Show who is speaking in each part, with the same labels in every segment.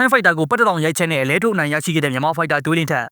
Speaker 1: ထိုင်းဖိုက်တာကိုပတ်တတောင်ရိုက်ချက်နဲ့လဲထုတ်နိုင်ရရှိခဲ့တဲ့မြန်မာဖိုက်တာဒွေးလင်းထက်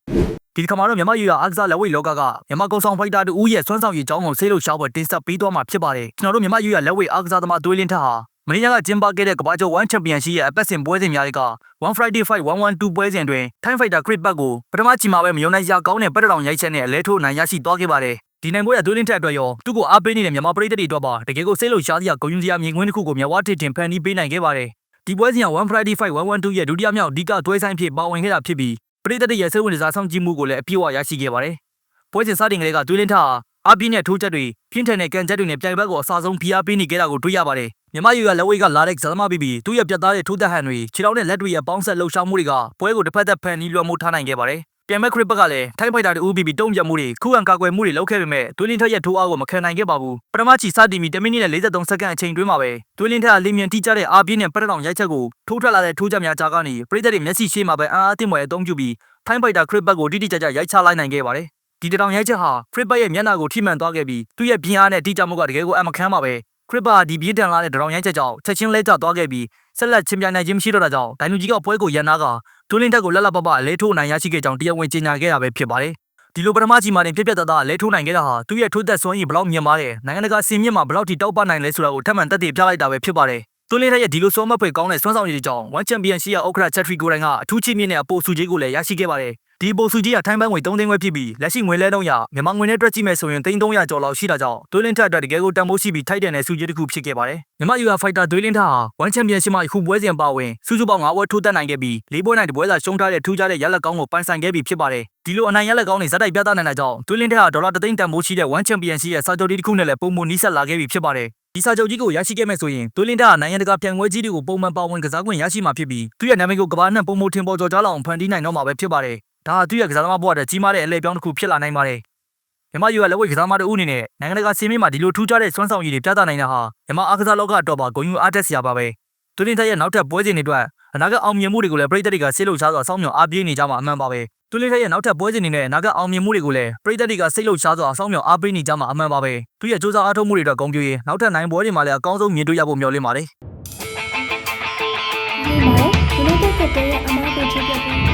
Speaker 1: ဒီတစ်ခါမှာတော့မြန်မာယူရအားကစားလက်ဝိတ်လောကကမြန်မာကုံဆောင်ဖိုက်တာတူဦးရဲ့စွမ်းဆောင်ရည်ကြောင်းကိုဆေးလို့ရှားဖို့တင်ဆက်ပေးသွားမှာဖြစ်ပါတယ်ကျွန်တော်တို့မြန်မာယူရလက်ဝိတ်အားကစားသမားဒွေးလင်းထက်ဟာမင်းရကကျင်းပခဲ့တဲ့ကမ္ဘာကျော်1ချန်ပီယံရှိရဲ့အပတ်စဉ်ပွဲစဉ်များတွေက1 Friday Fight 112ပွဲစဉ်တွင်ထိုင်းဖိုက်တာခရစ်ဘတ်ကိုပထမချီမှာပဲမယုံနိုင်စရာကောင်းတဲ့ပတ်တတောင်ရိုက်ချက်နဲ့လဲထုတ်နိုင်ရရှိသွားခဲ့ပါတယ်ဒီနိုင်ပွဲရဒွေးလင်းထက်အတွက်ရောသူ့ကိုအားပေးနေတဲ့မြန်မာပရိသတ်တွေအတွက်ပါတကယ်ကိုဆေးလို့ရှားစရာဂုဏ်ယူစရာမြင်ကွင်းတစ်ခုကိုမြဝထစ်တင်ဖန်တီးပေးနိုင်ခဲ့ပါတယ် ဒီပွဲစဉ်က1 Friday Fight 112ရဲ့ဒုတိယမြောက်အဓိကတွဲဆိုင်ဖြစ်ပါဝင်ခဲ့တာဖြစ်ပြီးပရိသတ်တွေရဲ့စိတ်ဝင်စားဆောင်ကြည့်မှုကိုလည်းအပြည့်အဝရရှိခဲ့ပါတယ်။ပွဲစဉ်စတင်ကလေးကတွေးလင်းထားအပြင်းနဲ့ထိုးချက်တွေပြင်းထန်တဲ့ကန်ချက်တွေနဲ့ပြိုင်ဘက်ကိုအစားဆုံးဖိအားပေးနေခဲ့တာကိုတွေ့ရပါတယ်။ မြမယူကလက်ဝိတ်ကလာတဲ့ဇာသမားပြီးပြီးသူ့ရဲ့ပြတ်သားတဲ့ထိုးသက်ဟန်တွေခြေထောက်နဲ့လက်တွေရဲ့ပေါင်းဆက်လှုပ်ရှားမှုတွေကပွဲကိုတစ်ဖက်သက်ဖန်နီးလွှမ်းမိုးထားနိုင်ခဲ့ပါတယ်။ပြန်မဲ့ခရစ်ဘက်ကလည်းထိုင်းဖိုက်တာတူပြီးပြီးတုံ့ပြန်မှုတွေခုခံကာကွယ်မှုတွေလုပ်ခဲ့ပေမဲ့တွင်းလင်းထက်ရဲ့ထိုးအားကိုမခံနိုင်ခဲ့ပါဘူးပထမချီစတင်ပြီး10မိနစ်နဲ့43စက္ကန့်အချိန်တွင်းမှာပဲတွင်းလင်းထက်ကလင်းမြန်တိကျတဲ့အားပြင်းနဲ့ပရက်တောင်ရိုက်ချက်ကိုထိုးထွက်လာတဲ့ထိုးချက်များကြားကနေပရိသတ်တွေမျက်စိရှေ့မှာပဲအားအားတင်မွယ်အသုံးပြုပြီးထိုင်းဖိုက်တာခရစ်ဘက်ကိုတိတိကျကျရိုက်ချလိုက်နိုင်ခဲ့ပါတယ်ဒီတောင်ရိုက်ချက်ဟာခရစ်ဘက်ရဲ့မျက်နှာကိုထိမှန်သွားခဲ့ပြီးသူ့ရဲ့ပြင်းအားနဲ့တိကျမှုကတကယ်ကိုအမခမ်းပါပဲ ခရစ်ဘတ်ဒီပြင်းထန်လာတဲ့တောင်ရိုက်ချက်ကြောင့်ချက်ချင်းလဲကျသွားခဲ့ပြီးဆက်လက်ချင်းပြိုင်နိုင်ခြင်းမရှိတော့တာကြောင့်ဒိုင်လူကြီးကပွဲကိုရန်နာကဒူးလင်းတက်ကိုလက်လက်ပပအလဲထိုးနိုင်ရရှိခဲ့ကြောင်းတရားဝင်ကြေညာခဲ့တာပဲဖြစ်ပါတယ်ဒီလိုပထမကြီးမှာတင်ပြပြတတ်တာလဲထိုးနိုင်ခဲ့တာဟာသူ့ရဲ့ထိုးသက်စွမ်းရည်ဘလောက်မြင့်မားတယ်နိုင်ငံတကာစင်မြင့်မှာဘလောက်ထိတောက်ပနိုင်လဲဆိုတာကိုထပ်မံတက်တည်ပြလိုက်တာပဲဖြစ်ပါတယ်သူလင်းတဲ့ရဲ့ဒီလိုစောမဖွေကောင်းတဲ့စွမ်းဆောင်ရည်တွေကြောင့်1ချန်ပီယံရှိရဥက္ကဋ္ဌချက်ထရီကိုတိုင်းကအထူးချီးမြင့်တဲ့အပိုစုကြီးကိုလည်းရရှိခဲ့ပါတယ် ဒီပိုစုကြီးကထိုင်းဘန်းငွေ3သိန်းခွဲဖြစ်ပြီးလက်ရှိငွေလဲနှုန်းရမြန်မာငွေနဲ့တွက်ကြည့်မယ်ဆိုရင်300ကျော်လောက်ရှိတာကြောင့်ဒွေးလင်းထက်အတွက်တကယ်ကိုတန်ဖိုးရှိပြီးထိုက်တန်တဲ့စုကြီးတစ်ခုဖြစ်ခဲ့ပါတယ်မြန်မာ UA Fighter ဒွေးလင်းထက်ဟာ1ချန်ပီယံရှိမှအခုပွဲစဉ်ပါဝင်စုစုပေါင်း9ပွဲထိုးတက်နိုင်ခဲ့ပြီး၄ပွဲနိုင်တပွဲသာရှုံးထားတဲ့ထူးခြားတဲ့ရလက်ကောင်းကိုပိုင်ဆိုင်ခဲ့ပြီးဖြစ်ပါတယ်ဒီလိုအနိုင်ရလက်ကောင်းတွေဇက်တိုက်ပြသနိုင်တာကြောင့်ဒွေးလင်းထက်ဟာဒေါ်လာ3သိန်းတန်ဖိုးရှိတဲ့1ချန်ပီယံရှိရဲ့စာချုပ်တစ်ခုနဲ့လည်းပုံမနီးစပ်လာခဲ့ပြီးဖြစ်ပါတယ်ဒီစာချုပ်ကြီးကိုရရှိခဲ့မယ်ဆိုရင်ဒွေးလင်းတာနိုင်ငံတကာပြိုင်ပွဲကြီးတွေကိုပုံမှန်ပါဝင်ကစားခွင့်ရရှိမှာဖြစ်ပြီးသူ့ရဲ့နာမည်ကိုကမ္ဘာနှံပုံမထင်ပေါ်ကျော်ကြားလောက်အောင်ဖန်တီးနိုင်တော့မှာပဲဖြစ်ပါတယ်။ ဒါဟာသူ့ရဲ့ကစားသမားဘဝတဲ့ကြီးမားတဲ့အလဲပြောင်းတစ်ခုဖြစ်လာနိုင်ပါတယ်။မြန်မာယူကလက်ဝဲကစားသမားတို့ဦးအနေနဲ့နိုင်ငံတကာစီးမင်းမှာဒီလိုထူးခြားတဲ့စွမ်းဆောင်ရည်တွေပြသနိုင်တာဟာမြန်မာအားကစားလောကအတွက်ပါဂုဏ်ယူအားတက်စရာပါပဲ။ဒွေးလင်းတဲ့ရဲ့နောက်ထပ်ပွဲစဉ်တွေအတွက်အနာဂတ်အောင်မြင်မှုတွေကိုလည်းပြည်သက်တွေကဆေးလို့ရှားစွာစောင့်မျှော်အားပေးနေကြမှာအမှန်ပါပဲ။ဒွေးလင်းတဲ့ရဲ့နောက်ထပ်ပွဲစဉ်တွေနဲ့အနာဂတ်အောင်မြင်မှုတွေကိုလည်းပြည်သက်တွေကစိတ်လို့ရှားစွာစောင့်မျှော်အားပေးနေကြမှာအမှန်ပါပဲ။သူ့ရဲ့စူးစမ်းအားထုတ်မှုတွေအတွက်ဂုဏ်ပြုရေးနောက်ထပ်နိုင်ပွဲတွေမှာလည်းအကောင်းဆုံးမြင်တွေ့ရဖို့မျှော်လင့်ပါတယ်။
Speaker 2: ဒီမှာ United ကတည်းကအမားကိုချစ်